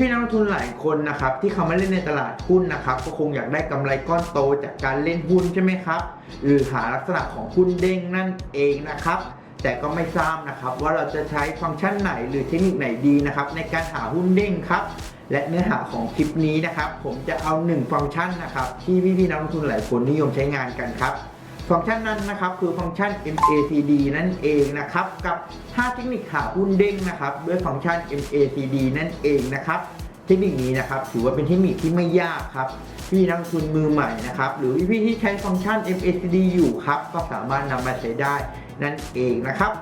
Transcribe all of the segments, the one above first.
พี่ๆนักลงทุนหลายคนนะครับที่เขามาเล่นในตลาดหุ้นนะครับก็คงอยากได้กำไรก้อนโตจากการเล่นหุ้นใช่ไหมครับหรือหาลักษณะของหุ้นเด้งนั่นเองนะครับแต่ก็ไม่ทราบนะครับว่าเราจะใช้ฟังก์ชันไหนหรือเทคนิคไหนดีนะครับในการหาหุ้นเด้งครับและเนื้อหาของคลิปนี้นะครับผมจะเอา 1 ฟังก์ชันนะครับที่พี่ๆนักลงทุนหลายคนนิยมใช้งานกันครับ ฟังก์ชันนั้นนะครับ คือฟังก์ชัน MACD นั่นเองนะครับ กับ 5 เทคนิคหาหุ้นเด้งนะครับ ด้วยฟังก์ชัน MACD นั่นเองนะครับ เทคนิคนี้นะครับ ถือว่าเป็นเทคนิคที่ไม่ยากครับ พี่นักทุนมือใหม่นะครับ หรือพี่ที่ใช้ฟังก์ชัน MACD อยู่ครับ ก็สามารถนำมาใช้ได้นั่นเองนะครับ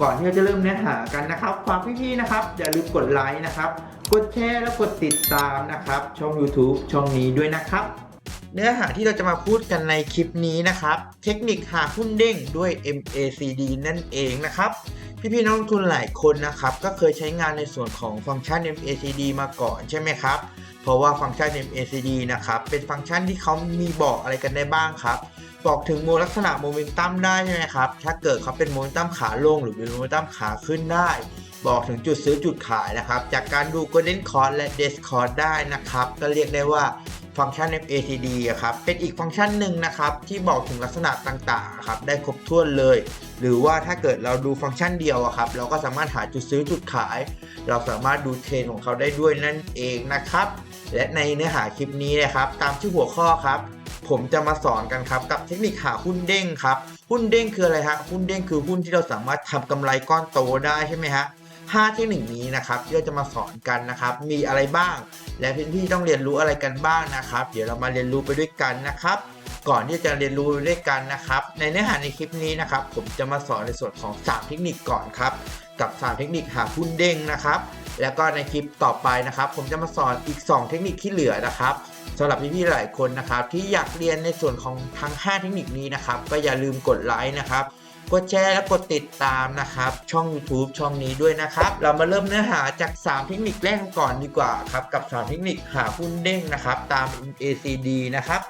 ก่อนที่เราจะเริ่มเนื้อหากันนะครับฝากพี่ๆนะครับ อย่าลืมกดไลค์นะครับ กดแชร์และกดติดตามนะครับ ช่อง YouTube ช่องนี้ด้วยนะครับ เนื้อหาที่เราจะมาพูดกันในคลิปนี้นะครับ เทคนิคหาหุ้นเด้งด้วย MACD นั่นเองนะครับพี่ๆนักลงทุนหลายคนนะครับก็เคยใช้งานในส่วนของฟังก์ชัน MACD มาก่อนใช่ไหมครับ เพราะว่าฟังก์ชัน MACD นะครับเป็นฟังก์ชันที่เขามีบอกอะไรกันได้บ้างครับ บอกถึงโมลักษณะโมเมนตัมได้ใช่ไหมครับ ถ้าเกิดเขาเป็นโมเมนตัมขาลงหรือเป็นโมเมนตัมขาขึ้นได้ บอกถึงจุดซื้อจุดขายนะครับ จากการดู Golden c o r d และ d e s c o r d ได้นะครับ ก็เรียกได้ว่า ฟังก์ชัน MACD อะครับเป็นอีกฟังก์ชันหนึ่งนะครับที่บอกถึงลักษณะต่างๆครับได้ครบถ้วนเลย หรือว่าถ้าเกิดเราดูฟังก์ชันเดียวอะครับเราก็สามารถหาจุดซื้อจุดขาย เราสามารถดูเทรนด์ของเขาได้ด้วยนั่นเองนะครับ และในเนื้อหาคลิปนี้นะครับ ตามชื่อหัวข้อครับผมจะมาสอนกันครับกับเทคนิคหาหุ้นเด้งครับ หุ้นเด้งคืออะไรฮะหุ้นเด้งคือหุ้นที่เราสามารถทำกำไรก้อนโตได้ใช่ไหมฮะ ห้าเทคนิคนี้นะครับที่เราจะมาสอนกันนะครับ มีอะไรบ้าง และพี่ๆต้องเรียนรู้อะไรกันบ้างนะครับ เดี๋ยวเรามาเรียนรู้ไปด้วยกันนะครับ ก่อนที่จะเรียนรู้ด้วยกันนะครับ ในเนื้อหาในคลิปนี้นะครับ ผมจะมาสอนในส่วนของ 3 เทคนิคก่อนครับกับ3เทคนิคหาหุ้นเด้งนะครับ แล้วก็ในคลิปต่อไปนะครับ ผมจะมาสอนอีก 2 เทคนิคที่เหลือนะครับสำหรับพี่ๆหลายคนนะครับ ที่อยากเรียนในส่วนของทั้ง 5 เทคนิคนี้นะครับ ก็อย่าลืมกดไลค์นะครับ กดแชร์และกดติดตามนะครับ ช่อง YouTube ช่องนี้ด้วยนะครับ เรามาเริ่มเนื้อหาจาก 3 เทคนิคแรกก่อนดีกว่าครับ กับ 3 เทคนิคหาหุ้นเด้งนะครับ ตาม ACD นะครับ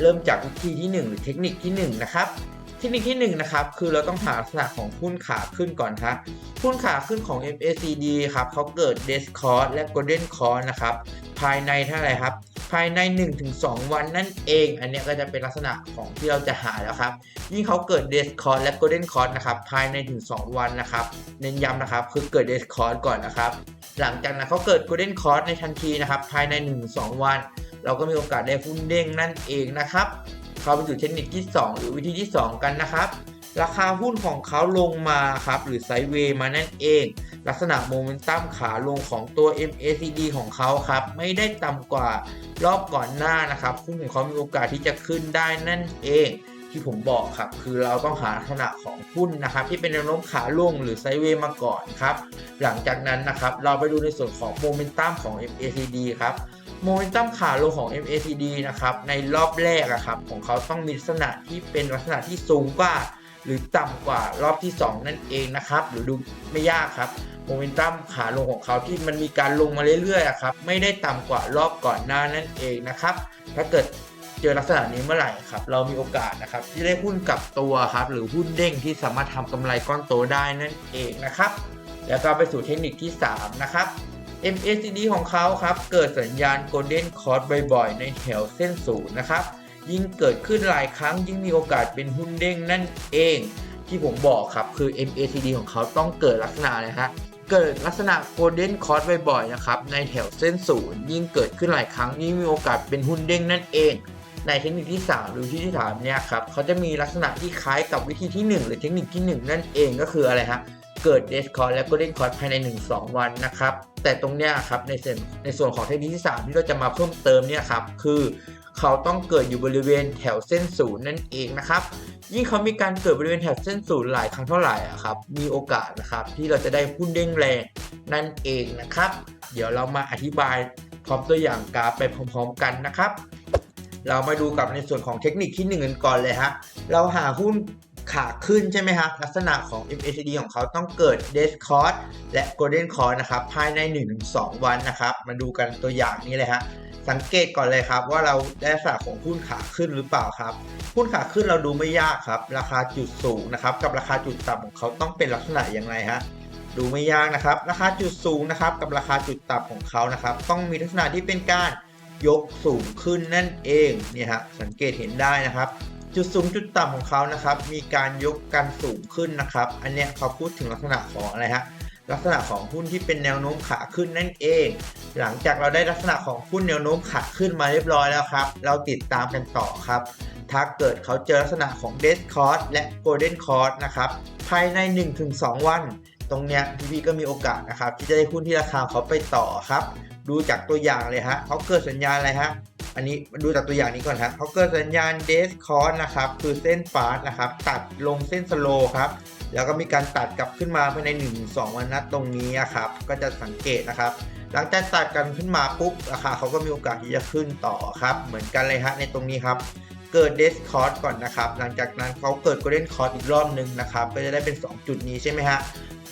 เริ่มจากวิธีที่ 1 หรือเทคนิคที่1นะครับเทคนิคที่1นะครับคือเราต้องหาลักษณะของหุ้นขาขึ้นก่อนครับหุ้นขาขึ้นของ MACD ครับเขาเกิด d e s c o r และ Golden c o r d นะครับภายในเท่าไหร่ครับ ภายใน 1-2 วันนั่นเอง อันนี้ก็จะเป็นลักษณะของที่เราจะหาแล้วครับ ยิ่งเขาเกิด d e s c o r d และ Golden c o r d นะครับภายในถึง2วันนะครับ เน้นย้ำนะครับ คือเกิด d e s c o r d ก่อนนะครับ หลังจากนั้นเขาเกิด Golden c o r d ในทันทีนะครับ ภายใน 1-2 วัน เราก็มีโอกาสได้หุ้นเด้งนั่นเองนะครับเขาไปสู่เทคนิคที่ 2 หรือวิธีที่ 2 กันนะครับ ราคาหุ้นของเขาลงมาครับหรือไซด์เวย์มานั่นเอง ลักษณะโมเมนตัมขาลงของตัว MACD ของเขาครับ ไม่ได้ต่ำกว่ารอบก่อนหน้านะครับหุ้นของเขามีโอกาสที่จะขึ้นได้นั่นเองที่ผมบอกครับ คือเราต้องหาลักษณะของหุ้นนะครับ ที่เป็นแนวโน้มขาลงหรือไซเวย์มาก่อนครับ หลังจากนั้นนะครับ เราไปดูในส่วนของโมเมนตัมของ MACD ครับโมเมนตัมขาลงของ MACD นะครับ ในรอบแรกอะครับ ของเขาต้องมีลักษณะที่เป็นลักษณะที่สูงกว่า หรือต่ำกว่ารอบที่ 2 นั่นเองนะครับ หรือดูไม่ยากครับโมเมนตัมขาลงของเขาที่มันมีการลงมาเรื่อยๆครับไม่ได้ต่ำกว่ารอบก่อนหน้านั่นเองนะครับ ถ้าเกิดเจอลักษณะนี้เมื่อไหร่ครับ เรามีโอกาสนะครับ ที่ได้หุ้นกลับตัวครับ หรือหุ้นเด้งที่สามารถทำกำไรก้อนโตได้นั่นเองนะครับ แล้วก็ไปสู่เทคนิคที่ 3 นะครับ MACD ของเขาครับ เกิดสัญญาณ Golden Cross บ่อยๆ ในแถวเส้นศูนย์นะครับ ยิ่งเกิดขึ้นหลายครั้งยิ่งมีโอกาสเป็นหุ้นเด้งนั่นเอง ที่ผมบอกครับคือ MACD ของเขาต้องเกิดลักษณะนะฮะเกิดลักษณะ Golden Cross บ่อยๆนะครับในแถวเส้นศูนย์ยิ่งเกิดขึ้นหลายครั้งยิ่งมีโอกาสเป็นหุ้นเด้งนั่นเอง ในเทคนิคที่ 3 หรือวิธีที่3เนี่ยครับเขาจะมีลักษณะที่คล้ายกับวิธีที่ 1 หรือเทคนิคที่ 1 นั่นเองก็คืออะไรฮะ เกิดเดสคอร์และก็เด้นคอร์ภายใน 1-2 วันนะครับ แต่ตรงเนี้ยครับในส่วนในส่วนของเทคนิคที่ 3 ที่เราจะมาเพิ่มเติมเนี่ยครับคือเขาต้องเกิดอยู่บริเวณแถวเส้นศูนย์นั่นเองนะครับยิ่งเขามีการเกิดบริเวณแถวเส้นศูนย์หลายครั้งเท่าไหร่อะครับมีโอกาสนะครับที่เราจะได้หุ้นเด้งแรงนั่นเองนะครับ เดี๋ยวเรามาอธิบายพร้อมตัวอย่างกราฟไปพร้อมๆกันนะครับ เรามาดูกับในส่วนของเทคนิคที่1กันก่อนเลยฮะเราหาหุ้น ขาขึ้นใช่ไหมฮะลักษณะของ MACD ของเขาต้องเกิด d e s c o r d และ Golden c o r d นะครับภายใน 1-2 วันนะครับ มาดูกันตัวอย่างนี้เลยฮะสังเกตก่อนเลยครับว่าเราได้ลักษณะของหุ้นขาขึ้นหรือเปล่าครับหุ้นขาขึ้นเราดูไม่ยากครับ ราคาจุดสูงนะครับ กับราคาจุดต่ำของเขาต้องเป็นลักษณะอย่างไรฮะดูไม่ยากนะครับ ราคาจุดสูงนะครับ กับราคาจุดต่ำของเขานะครับ ต้องมีลักษณะที่เป็นการยกสูงขึ้นนั่นเองเนี่ยฮะสังเกตเห็นได้นะครับ จุดสูงจุดต่ำของเขานะครับ มีการยกกันสูงขึ้นนะครับ อันเนี้ยเขาพูดถึงลักษณะของอะไรฮะลักษณะของหุ้นที่เป็นแนวโน้มขาขึ้นนั่นเอง หลังจากเราได้ลักษณะของหุ้นแนวโน้มขาขึ้นมาเรียบร้อยแล้วครับ เราติดตามกันต่อครับ ถ้าเกิดเขาเจอลักษณะของ d e s c o r s และ Golden c o r s นะครับ ภายใน 1-2 วัน ตรงเนี้ยพี่พีก็มีโอกาสนะครับ ที่จะได้หุ้นที่ราคาเขาไปต่อครับ ดูจากตัวอย่างเลยฮะเขาเกิดสัญญาณอะไรฮะ อันนี้ดูจากตัวอย่างนี้ก่อนครับเขาเกิดสัญญาณ d e s c o r s นะครับ คือเส้นฟาสนะครับ ตัดลงเส้นสโลครับ แล้วก็มีการตัดกลับขึ้นมาภายใน 1-2 วันนัดตรงนี้ครับ ก็จะสังเกตนะครับ หลังจากตัดกันขึ้นมาปุ๊บราคาเขาก็มีโอกาสที่จะขึ้นต่อครับ เหมือนกันเลยฮะในตรงนี้ครับ เกิดเดสคอร์ก่อนนะครับ หลังจากนั้นเขาเกิดโกลเด้นคอร์อีกรอบหนึ่งนะครับ ก็จะได้เป็น 2 จุดนี้ใช่ไหมฮะ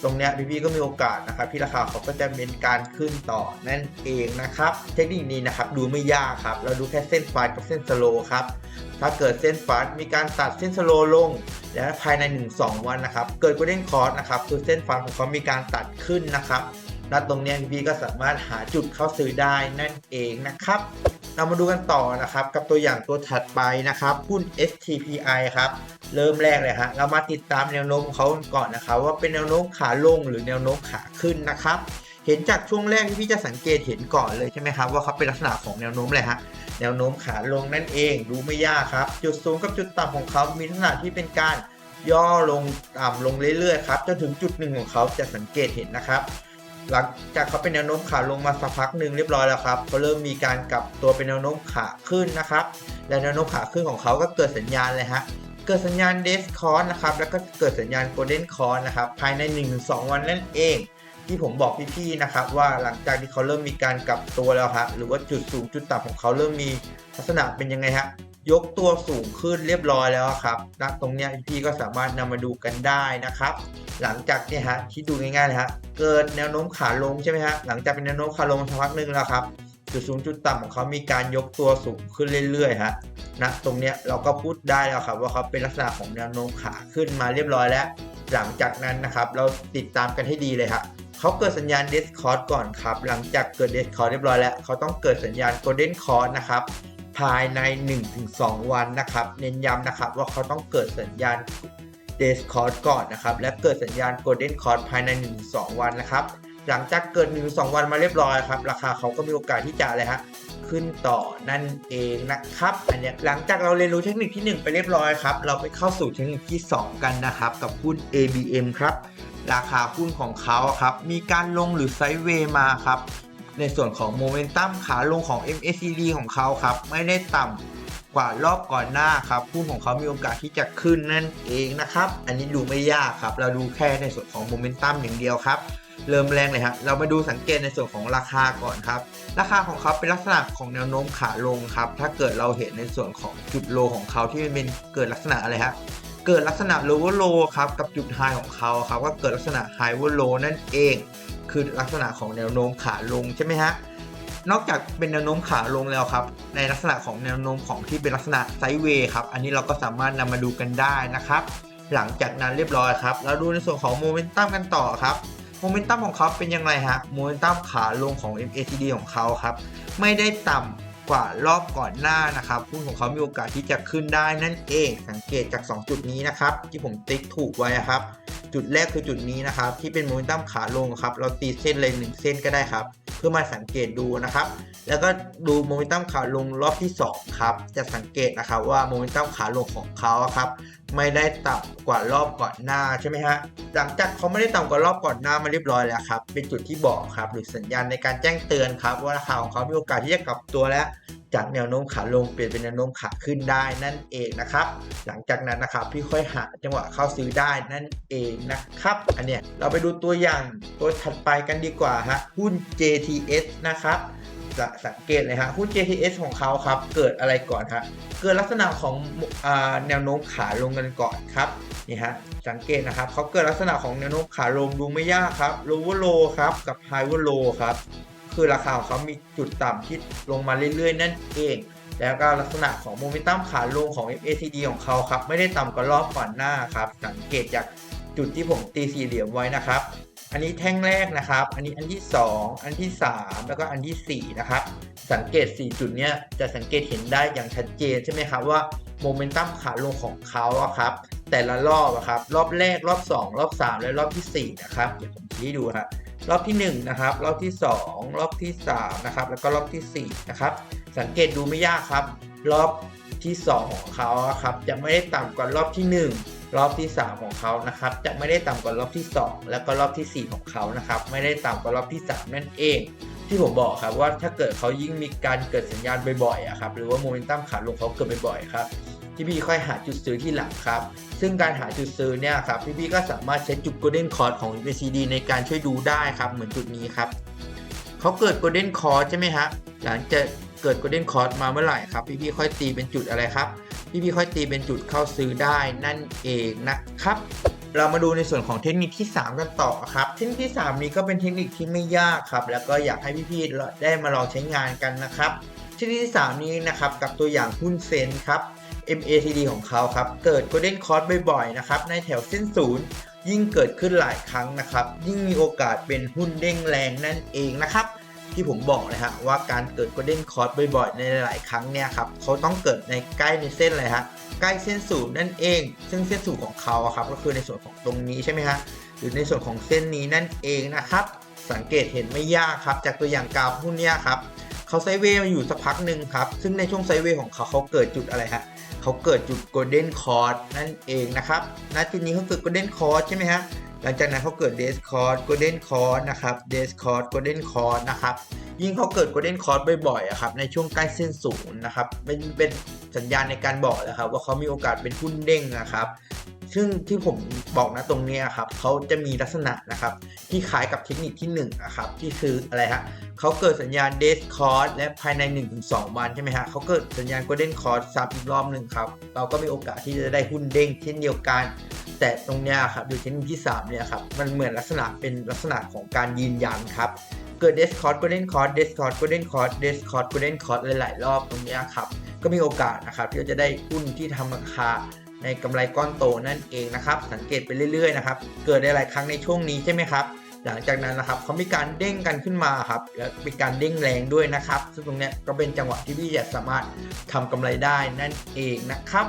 ตรงเนี้ยพี่ๆก็มีโอกาสนะครับที่ราคาเขาก็จะเป็นการขึ้นต่อนั่นเองนะครับ เทคนิคนี้นะครับดูไม่ยากครับ เราดูแค่เส้นฟาสกับเส้นสโลครับถ้าเกิดเส้นฟาสมีการตัดเส้นสโลลง และภายใน 1-2 วันนะครับ เกิดกลเด้นคอร์สนะครับคือเส้นฟาสของเขามีการตัดขึ้นนะครับณตรงนี้พี่ๆก็สามารถหาจุดเข้าซื้อได้นั่นเองนะครับ เรามาดูกันต่อนะครับ กับตัวอย่างตัวถัดไปนะครับหุ้น STPI ครับเริ่มแรกเลยฮะเรามาติดตามแนวโน้มเขาก่อนนะครับ ว่าเป็นแนวโน้มขาลงหรือแนวโน้มขาขึ้นนะครับ เห็นจากช่วงแรกที่พี่จะสังเกตเห็นก่อนเลยใช่ไหมครับว่าเขาเป็นลักษณะของแนวโน้มอะไรฮะแนวโน้มขาลงนั่นเองดูไม่ยากครับ จุดสูงกับจุดต่ำของเขามีลักษณะที่เป็นการย่อลงต่ำลงเรื่อยๆครับจนถึงจุดหนึ่งของเขาจะสังเกตเห็นนะครับ หลังจากเขาเป็นแนวโน้มขาลงมาสักพักหนึ่งเรียบร้อยแล้วครับก็เริ่มมีการกลับตัวเป็นแนวโน้มขาขึ้นนะครับ และแนวโน้มขาขึ้นของเขาก็เกิดสัญญาณเลยฮะเกิดสัญญาณเดสคอนนะครับแล้วก็เกิดสัญญาณโกลเด้นคอนนะครับภายใน 1-2 วันนั่นเองที่ผมบอกพี่ๆนะครับว่าหลังจากที่เขาเริ่มมีการกลับตัวแล้วครับหรือว่าจุดสูงจุดต่ำของเขาเริ่มมีลักษณะเป็นยังไงฮะ ยกตัวสูงขึ้นเรียบร้อยแล้วครับณตรงเนี้ยพี่ก็สามารถนำมาดูกันได้นะครับ หลังจากเนี่ยฮะที่ดูง่ายๆเลยฮะเกิดแนวโน้มขาลงใช่ไหมฮะหลังจากเป็นแนวโน้มขาลงสักพักหนึ่งแล้วครับจุดสูงจุดต่ำของเขามีการยกตัวสูงขึ้นเรื่อยๆฮะณตรงเนี้ยเราก็พูดได้แล้วครับ ว่าเขาเป็นลักษณะของแนวโน้มขาขึ้นมาเรียบร้อยแล้ว หลังจากนั้นนะครับเราติดตามกันให้ดีเลยฮะเขาเกิดสัญญาณเดสคอร์ดก่อนครับ หลังจากเกิดเดสคอร์ดเรียบร้อยแล้ว เขาต้องเกิดสัญญาณโกลเด้นคอร์ดนะครับ ภายใน 1-2 วันนะครับ เน้นย้ำนะครับว่าเขาต้องเกิดสัญญาณเดสคอร์ดก่อนนะครับ และเกิดสัญญาณโกลเด้นคอร์ดภายใน 1-2 วันนะครับ หลังจากเกิด 1-2 วันมาเรียบร้อยครับ ราคาเขาก็มีโอกาสที่จะอะไรฮะขึ้นต่อนั่นเองนะครับ อันนี้หลังจากเราเรียนรู้เทคนิคที่ 1 ไปเรียบร้อยครับ เราไปเข้าสู่เทคนิคที่ 2 กันนะครับ กับหุ้น ABM ครับ ราคาหุ้นของเขาครับ มีการลงหรือไซด์เวย์มาครับ ในส่วนของโมเมนตัมขาลงของ MACD ของเขาครับ ไม่ได้ต่ำกว่ารอบก่อนหน้าครับหุ้นของเขามีโอกาสที่จะขึ้นนั่นเองนะครับ อันนี้ดูไม่ยากครับ เราดูแค่ในส่วนของโมเมนตัมอย่างเดียวครับ เริ่มแรงเลยครับ เรามาดูสังเกตในส่วนของราคาก่อนครับ ราคาของเขาเป็นลักษณะของแนวโน้มขาลงครับ ถ้าเกิดเราเห็นในส่วนของจุดโลของเขาที่มันเป็นเกิดลักษณะอะไรฮะเกิดลักษณะ lower low ครับกับจุด high ของเขาครับก็เกิดลักษณะ high low นั่นเอง คือลักษณะของแนวโน้มขาลงใช่ไหมฮะนอกจากเป็นแนวโน้มขาลงแล้วครับ ในลักษณะของแนวโน้มของที่เป็นลักษณะไซด์เวย์ครับ อันนี้เราก็สามารถนำมาดูกันได้นะครับ หลังจากนั้นเรียบร้อยครับเราดูในส่วนของโมเมนตัมกันต่อครับ โมเมนตัมของเขาเป็นยังไงฮะ โมเมนตัมขาลงของ MACD ของเขาครับ ไม่ได้ต่ำ กว่ารอบก่อนหน้านะครับหุ้นของเขามีโอกาสที่จะขึ้นได้นั่นเองสังเกตจาก 2 จุดนี้นะครับ ที่ผมติ๊กถูกไว้ครับ จุดแรกคือจุดนี้นะครับ ที่เป็นโมเมนตัมขาลงครับ เราตีเส้นเลยหนึ่งเส้นก็ได้ครับ เพื่อมาสังเกตดูนะครับ แล้วก็ดูโมเมนตัมขาลงรอบที่ 2 ครับ จะสังเกตนะครับว่าโมเมนตัมขาลงของเขาครับไม่ได้ต่ำกว่ารอบก่อนหน้าใช่ไหมฮะ หลังจากเขาไม่ได้ต่ำกว่ารอบก่อนหน้ามาเรียบร้อยแล้วครับ เป็นจุดที่บอกครับหรือสัญญาณในการแจ้งเตือนครับ ว่าราคาของเขามีโอกาสที่จะกลับตัวแล้วจากแนวโน้มขาลงเปลี่ยนเป็นแนวโน้มขาขึ้นได้นั่นเองนะครับ หลังจากนั้นนะครับพี่ค่อยหาจังหวะเข้าซื้อได้นั่นเองนะครับ อันเนี้ยเราไปดูตัวอย่างตัวถัดไปกันดีกว่าฮะหุ้น JTS นะครับ จะสังเกตเลยฮะหุ้น JTS ของเขาครับ เกิดอะไรก่อนฮะเกิดลักษณะของอแนวโน้มขาลงกันก่อนครับนี่ฮะสังเกตนะครับเขาเกิดลักษณะของแนวโน้มขาลงดูไม่ยากครับ lower low ครับกับ higher low ครับคือราคาของเขามีจุดต่ำที่ลงมาเรื่อยๆ นั่นเอง แล้วก็ลักษณะของโมเมนตัมขาลงของ MACD ของเขาครับไม่ได้ต่ำกว่ารอบก่อนหน้าครับสังเกตจากจุดที่ผมตีสี่เหลี่ยมไว้นะครับ อันนี้แท่งแรกนะครับ อันนี้อันที่ 2 อันที่ 3 แล้วก็อันทีสี่ 4 นะครับ สังเกต 4 จุดเนี้ยจะสังเกตเห็นได้อย่างชัดเจนใช่ไหมครับว่าโมเมนตัมขาลงของเขาครับ แต่ละรอบอะครับ รอบแรกรอบ 2 รอบ 3 และรอบทีสี่ 4 นะครับ เดี๋ยวผมชี้ดูครับรอบที่ 1 นะครับ รอบที่ 2 รอบที่ 3 นะครับ แล้วก็รอบทีสี่4 นะครับ สังเกตดูไม่ยากครับ รอบที่ 2 ของเขาครับ จะไม่ได้ต่ำกว่ารอบที่ 1 รอบที่ 3 ของเขานะครับ จะไม่ได้ต่ำกว่ารอบที่ 2 แล้วก็รอบทีสี่ 4 ของเขานะครับ ไม่ได้ต่ำกว่ารอบที่ 3 นั่นเอง ที่ผมบอกครับว่าถ้าเกิดเขายิ่งมีการเกิดสัญญาณบ่อยๆอะครับหรือว่าโมเมนตัมขาลงเขาเกิดบ่อยๆครับพี่พี่ค่อยหาจุดซื้อที่หลังครับ ซึ่งการหาจุดซื้อเนี่ยครับพี่พี่ก็สามารถใช้จุด golden c o r d ของ UPCD ในการช่วยดูได้ครับเหมือนจุดนี้ครับเขาเกิด golden c o r d ใช่ไหมฮะหลังจากเกิด golden c o r d มาเมื่อไหร่ครับพี่พี่ค่อยตีเป็นจุดอะไรครับ พี่พี่ค่อยตีเป็นจุดเข้าซื้อได้นั่นเองนะครับ เรามาดูในส่วนของเทคนิคที่ 3 กันต่อครับ เทคนิคที่ 3 นี้ก็เป็นเทคนิคที่ไม่ยากครับ แล้วก็อยากให้พี่ๆได้มาลองใช้งานกันนะครับ เทคนิคที่ 3 นี้นะครับกับตัวอย่างหุ้นเซนครับ MACD ของเขาครับ เกิด Golden Cross บ่อยๆนะครับในแถวเส้นศูนย์ยิ่งเกิดขึ้นหลายครั้งนะครับ ยิ่งมีโอกาสเป็นหุ้นเด้งแรงนั่นเองนะครับ ที่ผมบอกเลยฮะว่าการเกิด Golden Cross บ่อยๆ ในหลายๆครั้งเนี่ยครับเขาต้องเกิดในใกล้ในเส้นเลยฮะใกล้เส้นศูนย์นั่นเอง ซึ่งเส้นศูนย์ของเขาครับก็คือในส่วนของตรงนี้ใช่ไหมฮะหรือในส่วนของเส้นนี้นั่นเองนะครับ สังเกตเห็นไม่ยากครับ จากตัวอย่างกราฟหุ้นเนี่ยครับเขาไซเวย์มาอยู่สักพักหนึ่งครับ ซึ่งในช่วงไซเวย์ของเขาเขาเกิดจุดอะไรฮะเขาเกิดจุด Golden c o r d นั่นเองนะครับณจุดนี้เขาเกิด Golden c o r d ใช่ไหมฮะ หลังจากนั้นเขาเกิดเดสคอร์ดโกลเด้นคอร์ดนะครับเดสคอร์ดโกลเด้นคอร์ดนะครับยิ่งเขาเกิดโกลเด้นคอร์ดบ่อยๆอะครับในช่วงใกล้เส้นศูนย์นะครับเป็นเป็นสัญญาณในการบอกแลยครับว่าเขามีโอกาสเป็นหุ้นเด้งนะครับ ซึ่งที่ผมบอกนะตรงนี้ครับเขาจะมีลักษณะนะครับ ที่คล้ายกับเทคนิคที่1นะครับที่คืออะไรฮะเขาเกิดสัญญาณเดสคอร์สและภายใน 1-2 วันใช่ไหมฮะเขาเกิดสัญญาณ Golden c o r d ซ้ำอีกรอบหนึ่งครับ เราก็มีโอกาสที่จะได้หุ้นเด้งเช่นเดียวกัน แต่ตรงเนี้ยครับอยู่เทคนิคที่ 3 เนี่ยครับ มันเหมือนลักษณะเป็นลักษณะของการยืนยันครับเกิดเดสคอร์ด Golden c o r d เดสคอร์ด Golden c o r d เดสคอร์ด Golden c o r d หลายๆรอบตรงเนี้ยครับก็มีโอกาสนะครับที่จะได้หุ้นที่ทำราคา ในกำไรก้อนโตนั่นเองนะครับ สังเกตไปเรื่อยๆนะครับ เกิดได้หลายครั้งในช่วงนี้ใช่ไหมครับ หลังจากนั้นนะครับเขามีการเด้งกันขึ้นมาครับ และมีการเด้งแรงด้วยนะครับ ซึ่งตรงนี้ก็เป็นจังหวะที่พี่จะสามารถทำกำไรได้นั่นเองนะครับ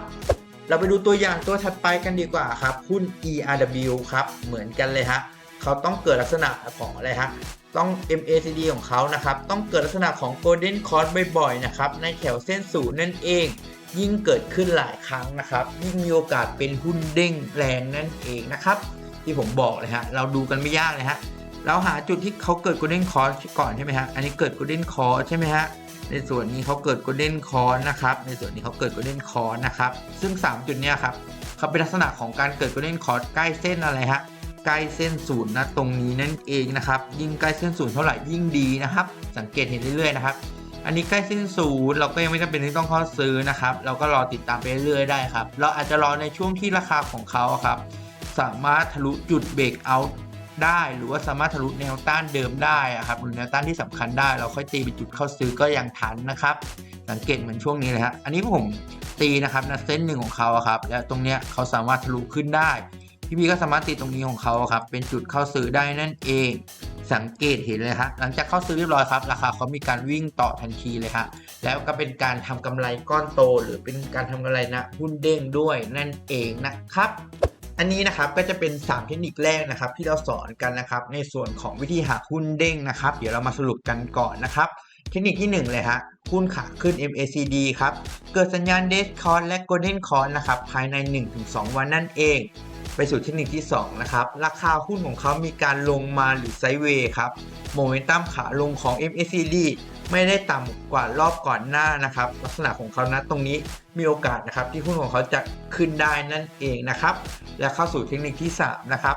เราไปดูตัวอย่างตัวถัดไปกันดีกว่าครับ หุ้น ERW ครับ เหมือนกันเลยฮะเขาต้องเกิดลักษณะของอะไรฮะต้อง MACD ของเขานะครับ ต้องเกิดลักษณะของ Golden Cross บ่อยๆ นะครับ ในแถวเส้นศูนย์นั่นเอง ยิ่งเกิดขึ้นหลายครั้งนะครับ ยิ่งมีโอกาสเป็นหุ้นเด้งแรงนั่นเองนะครับ ที่ผมบอกเลยฮะเราดูกันไม่ยากเลยฮะเราหาจุดที่เขาเกิด Golden Cross ก่อนใช่ไหมฮะอันนี้เกิด Golden Cross ใช่ไหมฮะในส่วนนี้เขาเกิด Golden Cross นะครับในส่วนนี้เขาเกิด Golden Cross นะครับซึ่ง 3 จุดเนี้ยครับเขาเป็นลักษณะของการเกิด Golden Cross ใกล้เส้นอะไรฮะใกล้เส้นศูนย์นะตรงนี้นั่นเองนะครับยิ่งใกล้เส้นศูนย์เท่าไหร่ยิ่งดีนะครับ สังเกตเห็นเรื่อยๆนะครับ อันนี้ใกล้เส้นศูนย์เราก็ยังไม่จำเป็นที่ต้องเข้าซื้อนะครับ เราก็รอติดตามไปเรื่อยๆได้ครับ เราอาจจะรอในช่วงที่ราคาของเขาครับ สามารถทะลุจุดเบรกเอาท์ได้หรือว่าสามารถทะลุแนวต้านเดิมได้อะครับหรือแนวต้านที่สำคัญได้ เราค่อยตีเป็นจุดเข้าซื้อก็ยังทันนะครับ สังเกตเหมือนช่วงนี้เลยฮะอันนี้ผมตีนะครับนะเส้นหนึ่งของเขาครับ แล้วตรงเนี้ยเขาสามารถทะลุขึ้นได้ พี่พีก็สามารถติดตรงนี้ของเขาครับ เป็นจุดเข้าซื้อได้นั่นเอง สังเกตเห็นเลยฮะหลังจากเข้าซื้อเรียบร้อยครับ ราคาเขามีการวิ่งต่อทันทีเลยฮะแล้วก็เป็นการทำกำไรก้อนโต หรือเป็นการทำกำไรนะหุ้นเด้งด้วยนั่นเองนะครับอันนี้นะครับก็จะเป็น 3 เทคนิคแรกนะครับที่เราสอนกันนะครับในส่วนของวิธีหาหุ้นเด้งนะครับ เดี๋ยวเรามาสรุปกันก่อนนะครับเทคนิคที่ 1 เลยฮะหุ้นขาขึ้น MACD ครับ เกิดสัญญาณ d e s c o r และ Golden c o r นะครับภายใน 1-2 วันนั่นเอง ไปสู่เทคนิคที่ 2 นะครับ ราคาหุ้นของเขามีการลงมาหรือไซด์เวย์ครับโมเมนตัมขาลงของ MACD ไม่ได้ต่ำกว่ารอบก่อนหน้านะครับ ลักษณะของเขานะตรงนี้มีโอกาสนะครับ ที่หุ้นของเขาจะขึ้นได้นั่นเองนะครับ และเข้าสู่เทคนิคที่ 3 นะครับ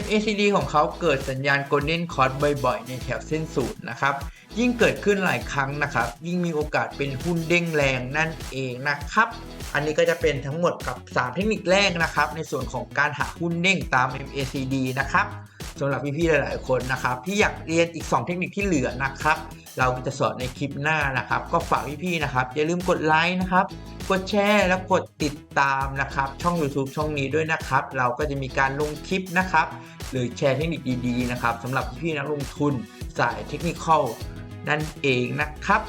MACD ของเขาเกิดสัญญาณ Golden Cross บ่อยๆ ในแถวเส้นศูนย์นะครับ ยิ่งเกิดขึ้นหลายครั้งนะครับ ยิ่งมีโอกาสเป็นหุ้นเด้งแรงนั่นเองนะครับ อันนี้ก็จะเป็นทั้งหมดกับ 3 เทคนิคแรกนะครับ ในส่วนของการหาหุ้นเด้งตาม MACD นะครับ สำหรับพี่ๆหลาย ๆ คนนะครับที่อยากเรียนอีก 2 เทคนิคที่เหลือนะครับ เราจะสอนในคลิปหน้านะครับ ก็ฝากพี่ๆนะครับอย่าลืมกดไลค์นะครับกดแชร์และกดติดตามนะครับ ช่อง YouTube ช่องนี้ด้วยนะครับ เราก็จะมีการลงคลิปนะครับ หรือแชร์เทคนิคดีๆนะครับสำหรับพี่นักลงทุนสายเทคนิคนั่นเองนะครับ